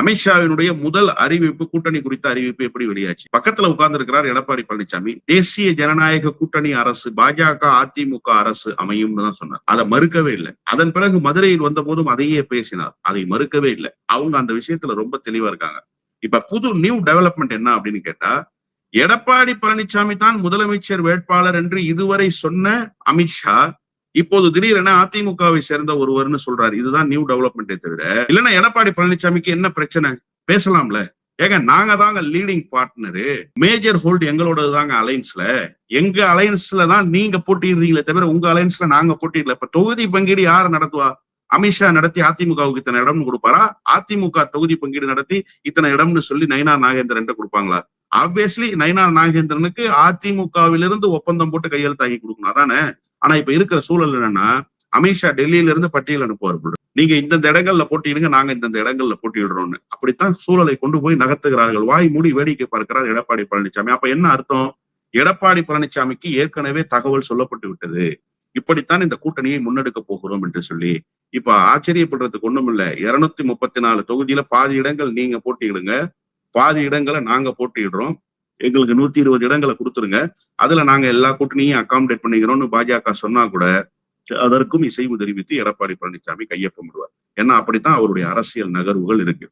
அமித்ஷாவினுடைய முதல் அறிவிப்பு கூட்டணி குறித்த அறிவிப்பு எப்படி வெளியாச்சு? பக்கத்துல உட்கார்ந்து இருக்கிறார் எடப்பாடி பழனிசாமி தேசிய ஜனநாயக கூட்டணி அரசு பாஜக அதிமுக அரசு அமையும்னு தான் சொன்னார். அதை மறுக்கவே இல்லை. அதன் பிறகு மதுரையில் வந்த போதும் அதையே பேசினார். அதை மறுக்கவே இல்லை. அவங்க அந்த விஷயத்துல ரொம்ப தெளிவா இருக்காங்க. இப்ப புது நியூ டெவலப்மெண்ட் என்ன அப்படின்னு கேட்டா எடப்பாடி பழனிசாமி தான் முதலமைச்சர் வேட்பாளர் என்று இதுவரை சொன்ன அமித்ஷா இப்போது திடீரென அதிமுகவை சேர்ந்த ஒருவர்னு சொல்றாரு. இதுதான் நியூ டெவலப்மெண்ட்டே தவிர இல்லைன்னா எடப்பாடி பழனிசாமிக்கு என்ன பிரச்சனை? பேசலாம்ல. ஏங்க நாங்க தாங்க லீடிங் பார்ட்னரு மேஜர் ஹோல்டு எங்களோட தாங்க அலைன்ஸ்ல எங்க அலைன்ஸ்ல தான் நீங்க போட்டிடுறீங்களே தவிர உங்க அலைன்ஸ்ல நாங்க போட்டிடல இப்ப தொகுதி பங்கீடு யார் நடத்துவா? அமித்ஷா நடத்தி அதிமுகவுக்கு இத்தனை இடம்னு கொடுப்பாரா? அதிமுக தொகுதி பங்கீடு நடத்தி இத்தனை இடம்னு சொல்லி நயனா நாகேந்திரன் கொடுப்பாங்களா? ஆப்வியஸ்லி நயினார் நாகேந்திரனுக்கு அதிமுகவிலிருந்து ஒப்பந்தம் போட்டு கையெழுத்தாகி கொடுக்கணும். அதானே? ஆனா இப்ப இருக்கிற சூழல் என்னன்னா அமித்ஷா டெல்லியில இருந்து பட்டியல் அனுப்புவார் நீங்க இந்தந்த இடங்கள்ல போட்டியிடுங்க நாங்க இந்தந்த இடங்கள்ல போட்டியிடுறோம்னு அப்படித்தான் சூழலை கொண்டு போய் நகர்த்துகிறார்கள். வாய் மூடி வேடிக்கை பார்க்கிறார் எடப்பாடி பழனிசாமி. அப்ப என்ன அர்த்தம்? எடப்பாடி பழனிசாமிக்கு ஏற்கனவே தகவல் சொல்லப்பட்டு விட்டது. இப்படித்தான் இந்த கூட்டணியை முன்னெடுக்க போகிறோம் என்று சொல்லி. இப்ப ஆச்சரியப்படுறதுக்கு ஒண்ணும் இல்ல இருநூத்தி முப்பத்தி நாலு தொகுதியில பாதி இடங்கள் நீங்க போட்டியிடுங்க. பாதி இடங்களை நாங்க போட்டியிடுறோம். எங்களுக்கு நூத்தி இருபது இடங்களை கொடுத்துருங்க. அதுல நாங்க எல்லா கூட்டணியும் அகாமடேட் பண்ணிக்கிறோம்னு பாஜக சொன்னா கூட அதற்கும் இசைவு தெரிவித்து எடப்பாடி பழனிசாமி கையொப்பமிடுவார். ஏன்னா அப்படித்தான் அவருடைய அரசியல் நகர்வுகள் இருக்கு.